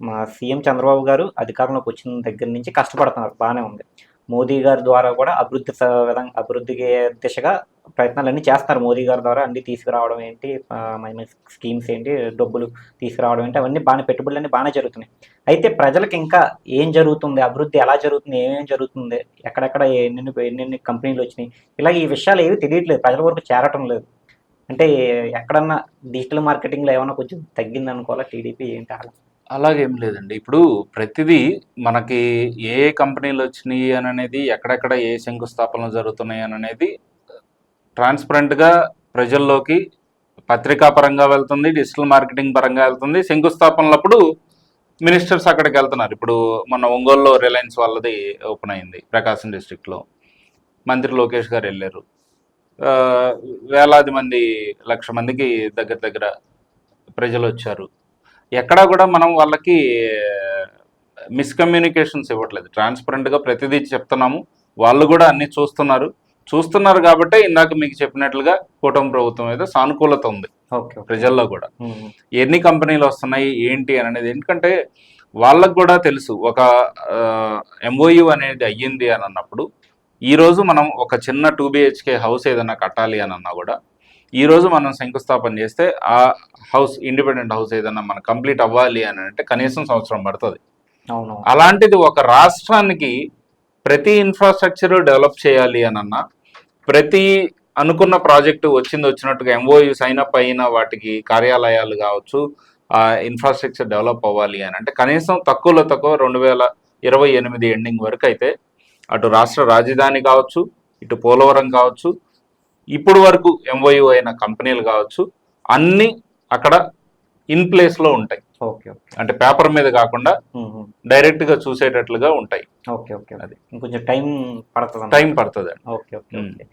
మా సీఎం చంద్రబాబు గారు అధికారంలోకి వచ్చిన దగ్గర నుంచి కష్టపడుతున్నారు. బాగానే ఉంది. మోదీ గారి ద్వారా కూడా అభివృద్ధి విధంగా అభివృద్ధికి దిశగా ప్రయత్నాలన్నీ చేస్తారు మోదీ గారి ద్వారా అన్ని తీసుకురావడం ఏంటి ఆ, స్కీమ్స్ ఏంటి డబ్బులు తీసుకురావడం ఏంటి అవన్నీ బాగానే పెట్టుబడులు అన్నీ బాగానే జరుగుతున్నాయి. అయితే ప్రజలకు ఇంకా ఏం జరుగుతుంది అభివృద్ధి ఎలా జరుగుతుంది ఏమేమి జరుగుతుంది ఎక్కడెక్కడ ఎన్నెన్ని ఎన్నెన్ని కంపెనీలు వచ్చినాయి ఇలా ఈ విషయాలు ఏవి తెలియట్లేదు. ప్రజల వరకు చేరటం లేదు. అంటే ఎక్కడన్నా డిజిటల్ మార్కెటింగ్లో ఏమైనా కొంచెం తగ్గిందనుకోవాలా టీడీపీ ఏంటి అలా? అలాగేం లేదండి. ఇప్పుడు ప్రతిదీ మనకి ఏ ఏ కంపెనీలు వచ్చినాయి అని అనేది ఎక్కడెక్కడ ఏ శంకుస్థాపనలు జరుగుతున్నాయి అని అనేది ట్రాన్స్పరెంట్గా ప్రజల్లోకి పత్రికా పరంగా వెళ్తుంది డిజిటల్ మార్కెటింగ్ పరంగా వెళ్తుంది. శంకుస్థాపనలప్పుడు మినిస్టర్స్ అక్కడికి వెళ్తున్నారు. ఇప్పుడు మన ఒంగోలులో రిలయన్స్ వాళ్ళది ఓపెన్ అయింది ప్రకాశం డిస్ట్రిక్ట్లో. మంత్రి లోకేష్ గారు వెళ్ళారు. వేలాది మంది లక్ష మందికి దగ్గర దగ్గర ప్రజలు వచ్చారు ఎక్కడా కూడా మనం వాళ్ళకి మిస్కమ్యూనికేషన్స్ ఇవ్వట్లేదు. ట్రాన్స్పరెంట్గా ప్రతిదీ చెప్తున్నాము. వాళ్ళు కూడా అన్ని చూస్తున్నారు. చూస్తున్నారు కాబట్టి ఇందాక మీకు చెప్పినట్లుగా కూటమి ప్రభుత్వం మీద సానుకూలత ఉంది. ప్రజల్లో కూడా. ఎన్ని కంపెనీలు వస్తున్నాయి ఏంటి అని అనేది. ఎందుకంటే వాళ్ళకు కూడా తెలుసు. ఒక ఎంఓయు అనేది అయ్యింది అని అన్నప్పుడు ఈ రోజు మనం ఒక చిన్న టూ బిహెచ్కే హౌస్ ఏదైనా కట్టాలి అని అన్నా కూడా ఈ రోజు మనం శంకుస్థాపన చేస్తే ఆ హౌస్ ఇండిపెండెంట్ హౌస్ ఏదైనా మనం కంప్లీట్ అవ్వాలి అని అంటే కనీసం సంవత్సరం పడుతుంది. అలాంటిది ఒక రాష్ట్రానికి ప్రతి ఇన్ఫ్రాస్ట్రక్చర్ డెవలప్ చేయాలి అని అన్నా ప్రతి అనుకున్న ప్రాజెక్టు వచ్చింది వచ్చినట్టుగా ఎంఓయూ సైన్ అప్ అయిన వాటికి కార్యాలయాలు కావచ్చు ఆ ఇన్ఫ్రాస్ట్రక్చర్ డెవలప్ అవ్వాలి అని అంటే కనీసం తక్కువలో తక్కువ రెండు వేల ఇరవై ఎనిమిది ఎండింగ్ వరకు అయితే అటు రాష్ట్ర రాజధాని కావచ్చు ఇటు పోలవరం కావచ్చు ఇప్పుడు వరకు ఎంఓయూ అయిన కంపెనీలు కావచ్చు అన్నీ అక్కడ ఇన్ ప్లేస్లో ఉంటాయి. Okay okay. అంటే పేపర్ మీద కాకుండా డైరెక్ట్గా చూసేటట్లుగా ఉంటాయి. ఓకే ఓకే అది. ఇంకొంచెం టైం పడుతుంది టైం పడుతుంది ఓకే. ఓకే